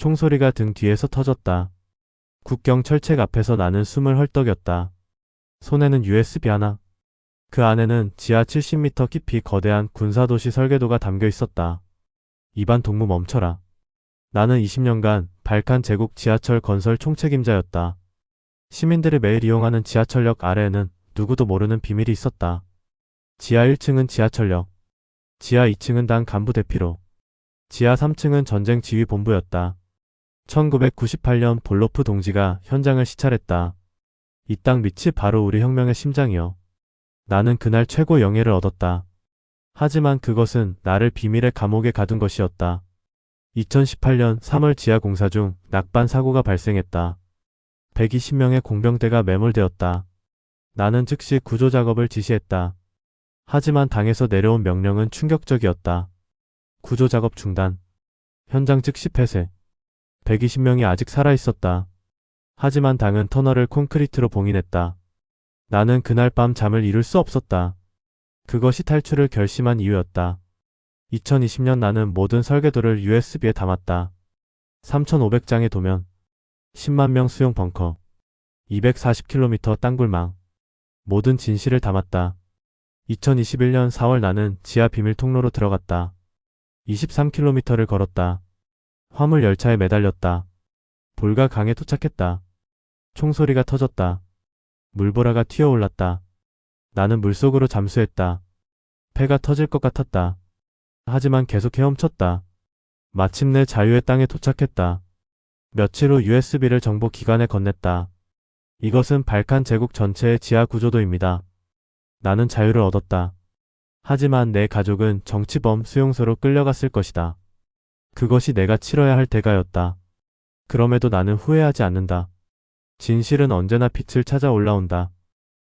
총소리가 등 뒤에서 터졌다. 국경 철책 앞에서 나는 숨을 헐떡였다. 손에는 USB 하나. 그 안에는 지하 70m 깊이 거대한 군사도시 설계도가 담겨 있었다. 입안 동무 멈춰라. 나는 20년간 발칸 제국 지하철 건설 총책임자였다. 시민들이 매일 이용하는 지하철역 아래에는 누구도 모르는 비밀이 있었다. 지하 1층은 지하철역, 지하 2층은 당 간부 대피로, 지하 3층은 전쟁 지휘 본부였다. 1998년 볼로프 동지가 현장을 시찰했다. 이 땅 밑이 바로 우리 혁명의 심장이요. 나는 그날 최고 영예를 얻었다. 하지만 그것은 나를 비밀의 감옥에 가둔 것이었다. 2018년 3월 지하 공사 중 낙반 사고가 발생했다. 120명의 공병대가 매몰되었다. 나는 즉시 구조 작업을 지시했다. 하지만 당에서 내려온 명령은 충격적이었다. 구조 작업 중단. 현장 즉시 폐쇄. 120명이 아직 살아 있었다. 하지만 당은 터널을 콘크리트로 봉인했다. 나는 그날 밤 잠을 이룰 수 없었다. 그것이 탈출을 결심한 이유였다. 2020년 나는 모든 설계도를 USB에 담았다. 3,500장의 도면, 10만 명 수용 벙커, 240km 땅굴망, 모든 진실을 담았다. 2021년 4월 나는 지하 비밀 통로로 들어갔다. 23km를 걸었다. 화물 열차에 매달렸다. 볼가 강에 도착했다. 총소리가 터졌다. 물보라가 튀어올랐다. 나는 물속으로 잠수했다. 폐가 터질 것 같았다. 하지만 계속 헤엄쳤다. 마침내 자유의 땅에 도착했다. 며칠 후 USB를 정보 기관에 건넸다. 이것은 발칸 제국 전체의 지하 구조도입니다. 나는 자유를 얻었다. 하지만 내 가족은 정치범 수용소로 끌려갔을 것이다. 그것이 내가 치러야 할 대가였다. 그럼에도 나는 후회하지 않는다. 진실은 언제나 빛을 찾아 올라온다.